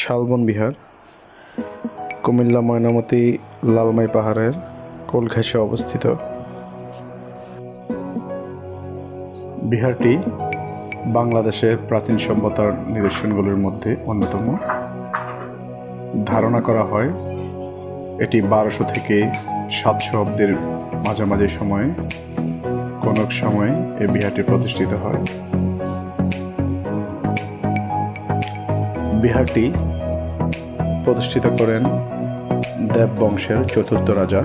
শালবন বিহার, কুমিল্লা ময়নামতি লালমাই পাহাড়ের কোল ঘেঁষে অবস্থিত। বিহারটি বাংলাদেশের প্রাচীন সভ্যতার নিদর্শনগুলির মধ্যে অন্যতম। ধারণা করা হয়, এটি বারোশো থেকে সাতশো অব্দের মাঝামাঝি সময়ে কোন এক সময় এই বিহারটি প্রতিষ্ঠিত হয়। বিহারটি প্রতিষ্ঠিত করেন দেব বংশের চতুর্থ রাজা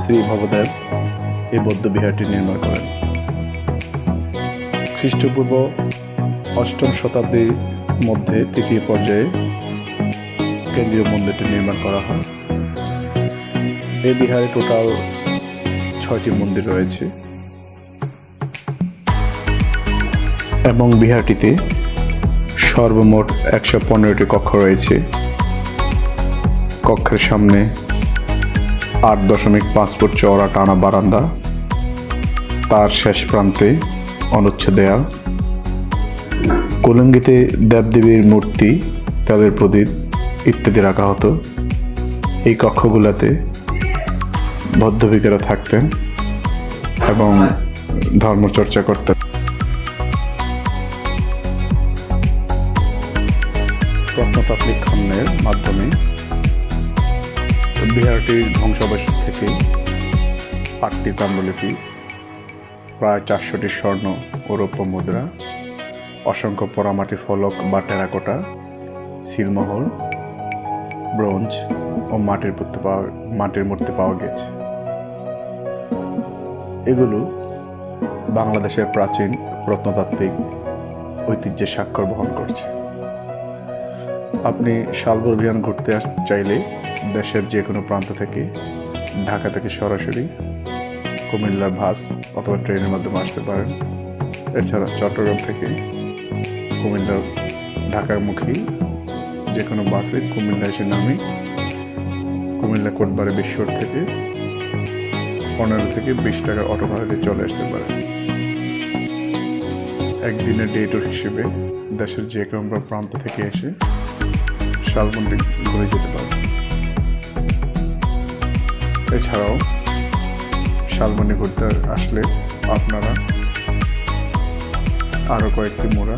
শ্রী ভবদেব। এই বৌদ্ধ বিহারটি নির্মাণ করেন। খ্রিস্টপূর্ব অষ্টম শতাব্দীর মধ্যে তৃতীয় পর্যায়ে কেন্দ্রীয় মন্দিরটি নির্মাণ করা হয়। এই বিহারে টোটাল ছয়টি মন্দির রয়েছে। এবং বিহারটিতে সর্বমোট একশো পনেরোটি কক্ষ রয়েছে। কক্ষের সামনে আট দশমিক পাঁচ ফুট চওড়া টানা বারান্দা। তার শেষ প্রান্তে অনুচ্ছ দেয়াল। কুলঙ্গিতে দেবদেবীর মূর্তি, তাদের প্রদীপ ইত্যাদি রাখা হতো। এই কক্ষগুলোতে বদ্ধভিকেরা থাকতেন এবং ধর্মচর্চা করতেন। প্রত্নতাত্ত্বিক খননের মাধ্যমে বিহারটির ধ্বংসাবশেষ থেকে আটটি তাম্রলিপি, প্রায় চারশোটি স্বর্ণ ও রৌপ্য মুদ্রা, অসংখ্য পোড়ামাটি ফলক বা টেরাকোটা সিলমোহর ব্রোঞ্জ ও মাটির মূর্তি পাওয়া, মাটির মূর্তি পাওয়া গেছে এগুলো বাংলাদেশের প্রাচীন প্রত্নতাত্ত্বিক ঐতিহ্যের স্বাক্ষর বহন করছে। আপনি শালবর অভিযান ঘুরতে আস চাইলে দেশের যে কোনো প্রান্ত থেকে, ঢাকা থেকে সরাসরি কুমিল্লা বাস অথবা ট্রেনের মাধ্যমে আসতে পারেন। এছাড়া চট্টগ্রাম থেকে কুমিল্লার ঢাকামুখী যে কোনো বাসে কুমিল্লা এসে নামে কুমিল্লা কোটবাড়ি বিশ্বর থেকে পনেরো থেকে বিশ টাকার অটো ভাড়া দিয়ে চলে আসতে পারেন। একদিনের ডে ট্যুর হিসেবে দেশের যে কোনো প্রান্ত থেকে এসে শালবনটি ঘুরে যেতে পারে এছাড়াও শালবনি ঘুরতে আসলে আপনারা আরও কয়েকটি মোড়া,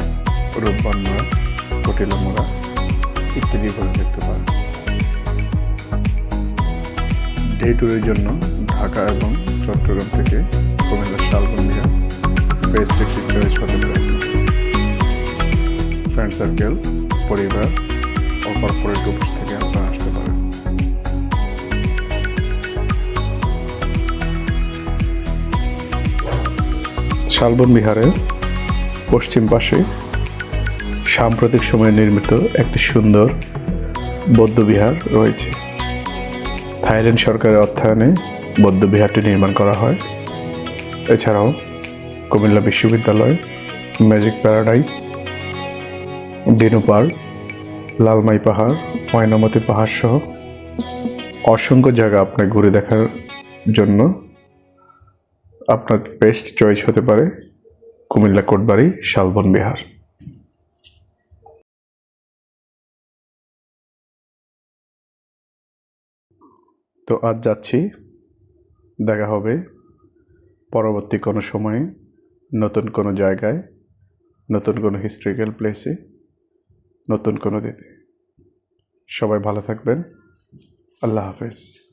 রূপবান মোড়া কটিলা মোড়া ইত্যাদি ঘুরে দেখতে পারেন। ডে ট্যুরের জন্য ঢাকা এবং চট্টগ্রাম থেকে কুমিল্লা শালবন্দিয়া বেস্ট একটি ফ্রেন্ড সার্কেল পরিবার কর্পোরেট অফিস থেকে আপনারা আসতে পারেন। শালবন বিহারের পশ্চিম পাশে সাম্প্রতিক সময়ে নির্মিত একটি সুন্দর বৌদ্ধবিহার রয়েছে। থাইল্যান্ড সরকারের অর্থায়নে বৌদ্ধবিহারটি নির্মাণ করা হয়। এছাড়াও কুমিল্লা বিশ্ববিদ্যালয়, Magic Paradise, Dino Park Lalmai পাহাড়, ময়নামতি পাহাড় সহ অসংখ্য জায়গা আপনার ঘুরে দেখার জন্য আপনার বেস্ট চয়েস হতে পারে কুমিল্লা কোটবাড়ি, শালবন বিহার। তো আজ যাচ্ছি। দেখা হবে পরবর্তী কোনো সময়ে, নতুন কোনো জায়গায়, নতুন কোনো হিস্ট্রিক্যাল প্লেসে নতুন কোনো দিতে। সবাই ভালো থাকবেন। আল্লাহ হাফেজ।